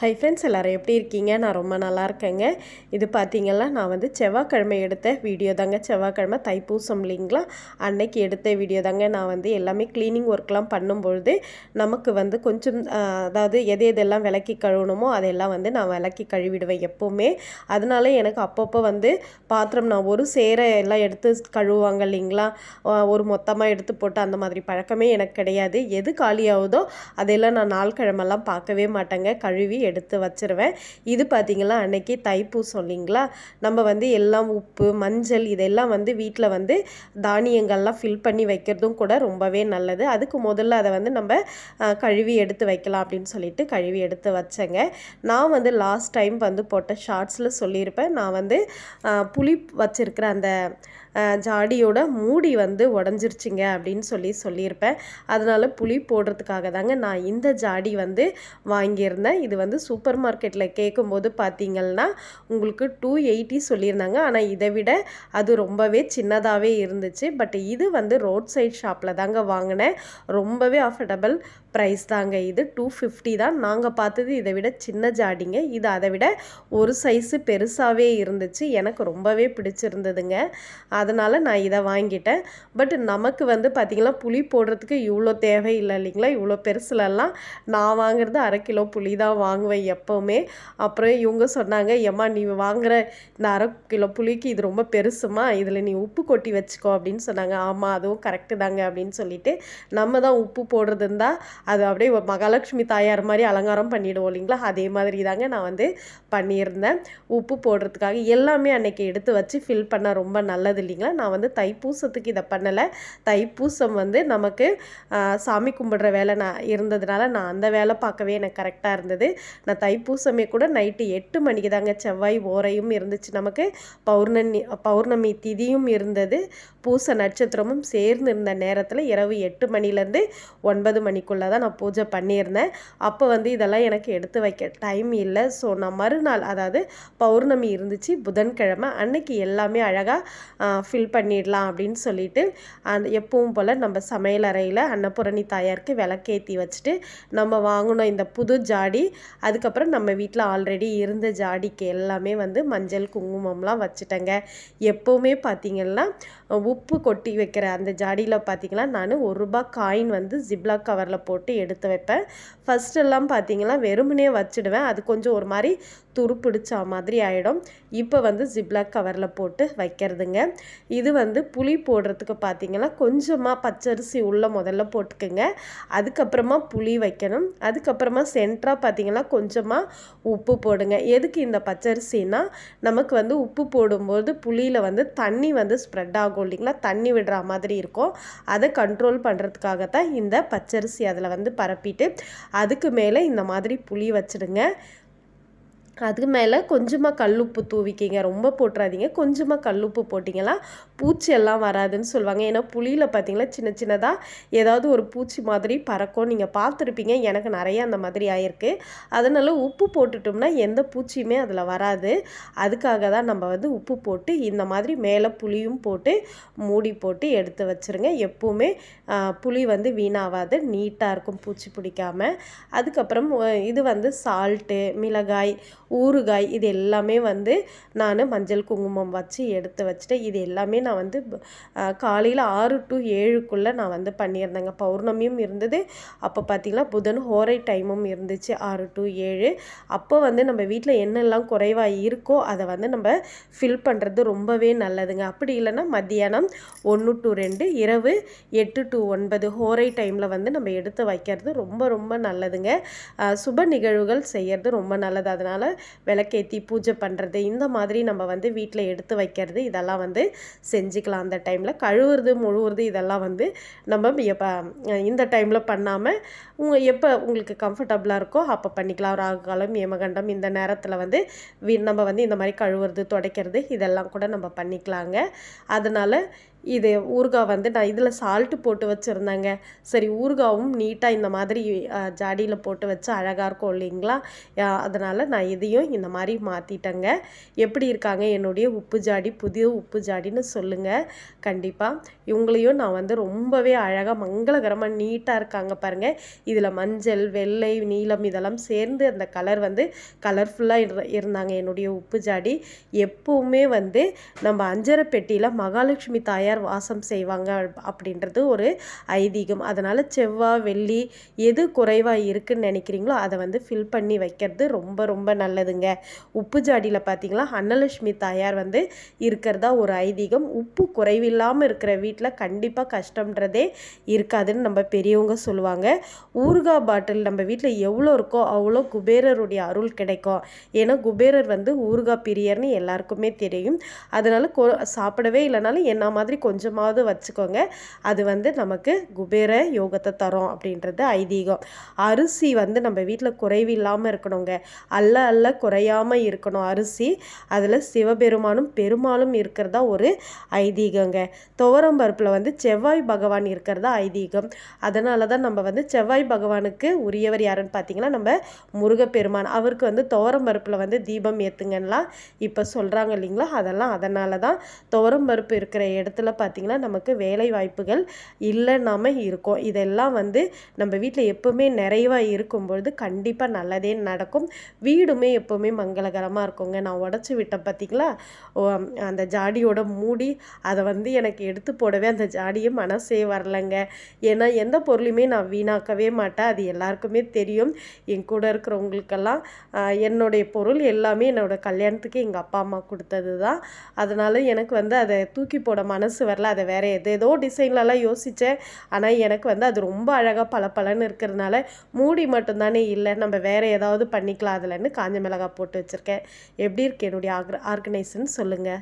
Hi friends எல்லோரும் எப்படி இருக்கீங்க? நான் ரொம்ப நல்லா இருக்கேங்க. இது பார்த்தீங்கன்னா நான் வந்து செவ்வாய்க்கிழமை எடுத்த வீடியோ தாங்க. செவ்வாய்க்கிழமை தைப்பூசம் இல்லைங்களா? அன்னைக்கு எடுத்த வீடியோ தாங்க. நான் வந்து எல்லாமே க்ளீனிங் ஒர்க்லாம் பண்ணும்பொழுது நமக்கு வந்து கொஞ்சம் அதாவது எது எதெல்லாம் விளக்கி கழுவணுமோ அதெல்லாம் வந்து நான் விளக்கி கழுவிடுவேன் எப்போவுமே. அதனால எனக்கு அப்பப்போ வந்து பாத்திரம் நான் ஒரு சேர எல்லாம் எடுத்து கழுவுவாங்க இல்லைங்களா? ஒரு மொத்தமாக எடுத்து போட்டு அந்த மாதிரி பழக்கமே எனக்கு கிடையாது. எது காலியாகுதோ அதெல்லாம் நான் நாள் கிழமெல்லாம் பார்க்கவே மாட்டேங்க. கழுவி எடுத்து வச்சிருவேன். இது பார்த்தீங்களா அன்னைக்கு தைப்பூசம் இல்லைங்களா நம்ம வந்து எல்லாம் உப்பு மஞ்சள் இதெல்லாம் வந்து வீட்டில் வந்து தானியங்கள்லாம் ஃபில் பண்ணி வைக்கிறதும் கூட ரொம்பவே நல்லது. அதுக்கு முதல்ல அதை வந்து நம்ம கழுவி எடுத்து வைக்கலாம் அப்படின்னு சொல்லிட்டு கழுவி எடுத்து வச்சேங்க. நான் வந்து லாஸ்ட் டைம் வந்து போட்ட ஷார்ட்ஸில் சொல்லியிருப்பேன். நான் வந்து புளி வச்சிருக்கிற அந்த ஜாடியோட மூடி வந்து உடஞ்சிருச்சுங்க அப்படின்னு சொல்லி சொல்லியிருப்பேன். அதனால் புளி போடுறதுக்காக தாங்க நான் இந்த ஜாடி வந்து வாங்கியிருந்தேன். இது வந்து சூப்பர் மார்க்கெட்டில் கேட்கும்போது பார்த்தீங்கன்னா உங்களுக்கு டூ எயிட்டி சொல்லியிருந்தாங்க. ஆனால் இதை விட அது ரொம்பவே சின்னதாகவே இருந்துச்சு. பட் இது வந்து ரோட் சைட் ஷாப்பில் தாங்க வாங்கினேன். ரொம்பவே அஃபர்டபுள் ப்ரைஸ் தாங்க. இது டூ ஃபிஃப்டி தான். நாங்கள் பார்த்தது இதை விட சின்ன ஜாடிங்க. இது அதை விட ஒரு சைஸு பெருசாகவே இருந்துச்சு. எனக்கு ரொம்பவே பிடிச்சிருந்ததுங்க. அதனால் நான் இதை வாங்கிட்டேன். பட் நமக்கு வந்து பார்த்திங்கன்னா புளி போடுறதுக்கு இவ்வளோ தேவையில்லை இல்லைங்களா? இவ்வளோ பெருசுலலாம் நான் வாங்குறது அரை கிலோ புளி தான் வாங்குவேன் எப்போவுமே. அப்புறம் இவங்க சொன்னாங்க ஏம்மா நீ வாங்குற இந்த அரை கிலோ புளிக்கு இது ரொம்ப பெருசுமா? இதில் நீ உப்பு கொட்டி வச்சுக்கோ. அப்படின்னு சொன்னாங்க. ஆமாம் அதுவும் கரெக்டு தாங்க. அப்படின்னு சொல்லிட்டு நம்ம தான் உப்பு போடுறது இருந்தால் அது அப்படியே மகாலட்சுமி தாயார் மாதிரி அலங்காரம் பண்ணிவிடுவோம் இல்லைங்களா? அதே மாதிரி தாங்க நான் வந்து பண்ணியிருந்தேன். உப்பு போடுறதுக்காக எல்லாமே அன்னைக்கு எடுத்து வச்சு ஃபில் பண்ண ரொம்ப நல்லது இல்லைங்களா? நான் வந்து தைப்பூசத்துக்கு இதை பண்ணலை. தைப்பூசம் வந்து நமக்கு சாமி கும்பிடுற வேலை நான் இருந்ததுனால நான் அந்த வேலை பார்க்கவே எனக்கு கரெக்டாக இருந்தது. நான் தைப்பூசமே கூட நைட்டு எட்டு மணிக்கு தாங்க செவ்வாய் ஓரையும் இருந்துச்சு நமக்கு. பௌர்ணமி பௌர்ணமி திதியும் இருந்தது. பூச நட்சத்திரமும் சேர்ந்து இருந்த நேரத்தில் இரவு எட்டு மணிலேருந்து ஒன்பது மணிக்குள்ளே தான் நான் பூஜை பண்ணியிருந்தேன். அப்போ வந்து இதெல்லாம் எனக்கு எடுத்து வைக்க டைம் இல்லை. ஸோ நான் மறுநாள் அதாவது பௌர்ணமி இருந்துச்சு புதன்கிழமை அன்னைக்கு எல்லாமே அழகாக ஃபில் பண்ணிடலாம் அப்படின்னு சொல்லிட்டு அந்த எப்பவும் போல் நம்ம சமையல் அறையில் அன்னபூரணி தாயாருக்கு விளக்கேற்றி வச்சுட்டு நம்ம வாங்கினோம் இந்த புது ஜாடி அதுக்கப்புறம் நம்ம வீட்டில் ஆல்ரெடி இருந்த ஜாடிக்கு எல்லாமே வந்து மஞ்சள் குங்குமம்லாம் வச்சுட்டேங்க. எப்போவுமே பார்த்தீங்கன்னா உப்பு கொட்டி வைக்கிற அந்த ஜாடியில் பார்த்தீங்கன்னா நான் ஒரு ரூபாய் காயின் வந்து ஜிப்லாக் கவரில் போட்டு எடுத்து வைப்பேன். ஃபஸ்ட்டெல்லாம் பார்த்திங்கன்னா பார்த்தீங்கன்னா வெறுமனே வச்சிடுவேன். அது கொஞ்சம் ஒரு மாதிரி துருப்பிடிச்ச மாதிரி ஆகிடும் இப்போ வந்து ஜிப்லாக் கவரில் போட்டு வைக்கிறதுங்க. இது வந்து புளி போடுறதுக்கு பார்த்தீங்கன்னா கொஞ்சமாக பச்சரிசி உள்ள முதல்ல போட்டுக்குங்க. அதுக்கப்புறமா புளி வைக்கணும். அதுக்கப்புறமா சென்ட்ராக பார்த்தீங்கன்னா கொஞ்சமாக உப்பு போடுங்க. எதுக்கு இந்த பச்சரிசினா நமக்கு வந்து உப்பு போடும்போது புளியில் வந்து தண்ணி வந்து ஸ்ப்ரெட் ஆகும் இல்லைங்களா? தண்ணி விடுற மாதிரி இருக்கும். அதை கண்ட்ரோல் பண்ணுறதுக்காக தான் இந்த பச்சரிசி அதில் வந்து பரப்பிட்டு அதுக்கு மேலே இந்த மாதிரி புளி வச்சிடுங்க. அதுக்கு மேலே கொஞ்சமாக கல்லுப்பு தூவிக்கிங்க. ரொம்ப போட்டுறாதீங்க. கொஞ்சமாக கல்லுப்பு போட்டிங்கன்னா பூச்சி எல்லாம் வராதுன்னு சொல்லுவாங்க. ஏன்னா புளியில் பார்த்தீங்கன்னா சின்ன சின்னதாக ஏதாவது ஒரு பூச்சி மாதிரி பறக்கும். நீங்கள் பார்த்துருப்பீங்க. எனக்கு நிறைய அந்த மாதிரி ஆயிருக்கு. அதனால் உப்பு போட்டுட்டோம்னா எந்த பூச்சியுமே அதில் வராது. அதுக்காக தான் நம்ம வந்து உப்பு போட்டு இந்த மாதிரி மேலே புளியும் போட்டு மூடி போட்டு எடுத்து வச்சுருங்க. எப்போவுமே புளி வந்து வீணாகாது நீட்டாக இருக்கும் பூச்சி பிடிக்காம. அதுக்கப்புறம் இது வந்து சால்ட்டு மிளகாய் ஊறுகாய் இது எல்லாமே வந்து நான் மஞ்சள் குங்குமம் வச்சு எடுத்து வச்சுட்டு இது எல்லாமே நான் வந்து காலையில் ஆறு டு ஏழுக்குள்ளே நான் வந்து பண்ணியிருந்தேங்க. பௌர்ணமியும் இருந்தது. அப்போ பார்த்திங்கன்னா புதன் ஹோரை டைமும் இருந்துச்சு ஆறு டு ஏழு. அப்போ வந்து நம்ம வீட்டில் என்னெல்லாம் குறைவாக இருக்கோ அதை வந்து நம்ம ஃபில் பண்ணுறது ரொம்பவே நல்லதுங்க. அப்படி இல்லைன்னா மத்தியானம் ஒன்று டு ரெண்டு இரவு எட்டு டு ஒன்பது ஹோரை டைமில் வந்து நம்ம எடுத்து வைக்கிறது ரொம்ப ரொம்ப நல்லதுங்க. சுப நிகழ்வுகள் செய்கிறது ரொம்ப நல்லது. அதனால் விளக்கேற்றி பூஜை பண்ணுறது இந்த மாதிரி நம்ம வந்து வீட்டில் எடுத்து வைக்கிறது இதெல்லாம் வந்து செஞ்சுக்கலாம் அந்த டைமில் கழுவுறது முழுவுறது இதெல்லாம் வந்து நம்ம எப்போ இந்த டைமில் பண்ணாமல் உங்கள் எப்போ உங்களுக்கு கம்ஃபர்டபுளாக இருக்கோ அப்போ பண்ணிக்கலாம். ராகு காலம் ஏமகண்டம் இந்த நேரத்தில் வந்து நம்ம வந்து இந்த மாதிரி கழுவுறது துடைக்கிறது இதெல்லாம் கூட நம்ம பண்ணிக்கலாங்க. அதனால் இது ஊறுகாய் வந்து நான் இதில் சால்ட்டு போட்டு வச்சுருந்தேங்க. சரி ஊறுகாவும் நீட்டாக இந்த மாதிரி ஜாடியில் போட்டு வச்சு அழகாக இருக்கும் இல்லைங்களா? அதனால் நான் இதையும் இந்த மாதிரி மாற்றிட்டேங்க எப்படி இருக்காங்க? என்னுடைய உப்பு ஜாடி புதிய உப்பு ஜாடின்னு சொல்லுங்கள் கண்டிப்பாக இவங்களையும் நான் வந்து ரொம்பவே அழகாக மங்களகரமாக நீட்டாக இருக்காங்க பாருங்கள் இதில் மஞ்சள் வெள்ளை நீலம் இதெல்லாம் சேர்ந்து அந்த கலர் வந்து கலர்ஃபுல்லாக இருந்தாங்க என்னுடைய உப்பு ஜாடி. எப்போவுமே வந்து நம்ம அஞ்சரை பெட்டியில் மகாலட்சுமி தாயார் தாயார் வாசம் செய்வாங்க அப்படின்றது ஒரு ஐதீகம். அதனால் செவ்வாய் வெள்ளி எது குறைவாக இருக்குதுன்னு நினைக்கிறீங்களோ அதை வந்து ஃபில் பண்ணி வைக்கிறது ரொம்ப ரொம்ப நல்லதுங்க. உப்பு ஜாடியில் பார்த்தீங்களா அன்னலட்சுமி தாயார் வந்து இருக்கிறதா ஒரு ஐதீகம். உப்பு குறைவில்லாமல் இருக்கிற வீட்டில் கண்டிப்பாக கஷ்டம்ன்றதே இருக்காதுன்னு நம்ம பெரியவங்க சொல்லுவாங்க. ஊறுகாய் பாட்டில் நம்ம வீட்டில் எவ்வளோ இருக்கோ அவ்வளோ குபேரருடைய அருள் கிடைக்கும். ஏன்னா குபேரர் வந்து ஊறுகாய் பிரியர்னு எல்லாருக்குமே தெரியும். அதனால் சாப்பிடவே இல்லைனாலும் என்ன மாதிரி கொஞ்சமாவது வச்சுக்கோங்க. அது வந்து நமக்கு குபேர யோகத்தை தரும் அப்படின்றது ஐதீகம். அரிசி வந்து நம்ம வீட்டில் குறைவு இல்லாமல் இருக்கணுங்க. அல்ல அல்ல குறையாமல் இருக்கணும் அரிசி. அதில் சிவபெருமானும் பெருமாளும் இருக்கிறதா ஒரு ஐதீகங்க. துவரம் பருப்பில் வந்து செவ்வாய் பகவான் இருக்கிறதா ஐதீகம். அதனால தான் நம்ம வந்து செவ்வாய் பகவானுக்கு உரியவர் யாருன்னு பார்த்தீங்கன்னா நம்ம முருகப்பெருமான். அவருக்கு வந்து துவரம் பருப்பில் வந்து தீபம் ஏற்றுங்கன்னா இப்போ சொல்கிறாங்க இல்லைங்களா? அதெல்லாம் அதனால தான் துவரம் பருப்பு இருக்கிற இடத்துல பார்த்திங்கன்னா நமக்கு வேலை வாய்ப்புகள் இல்லைனாம இருக்கும். இதெல்லாம் வந்து நம்ம வீட்டில் எப்போவுமே நிறைவாக இருக்கும்பொழுது கண்டிப்பாக நல்லதே நடக்கும். வீடுமே எப்போவுமே மங்களகரமாக இருக்குங்க. நான் உடச்சி விட்டேன் பார்த்திங்களா அந்த ஜாடியோட மூடி அதை வந்து எனக்கு எடுத்து போடவே அந்த ஜாடியை மனசே வரலைங்க. ஏன்னா எந்த பொருளையுமே நான் வீணாக்கவே மாட்டேன். அது எல்லாருக்குமே தெரியும். என் கூட இருக்கிறவங்களுக்கெல்லாம் என்னுடைய பொருள் எல்லாமே என்னோடய கல்யாணத்துக்கு எங்கள் அப்பா அம்மா கொடுத்தது தான் அதனால் எனக்கு வந்து அதை தூக்கி போட மனசு வரல அதை வேறு எது ஏதோ டிசைன்லலாம் யோசித்தேன் ஆனால் எனக்கு வந்து அது ரொம்ப அழகாக பல பலன்னு இருக்கிறதுனால மூடி மட்டும்தானே இல்லை நம்ம வேறு ஏதாவது பண்ணிக்கலாம். அதில்னு காஞ்ச மிளகா போட்டு வச்சுருக்கேன். எப்படி இருக்கு என்னுடைய ஆர்க ஆர்கனைசன் சொல்லுங்கள்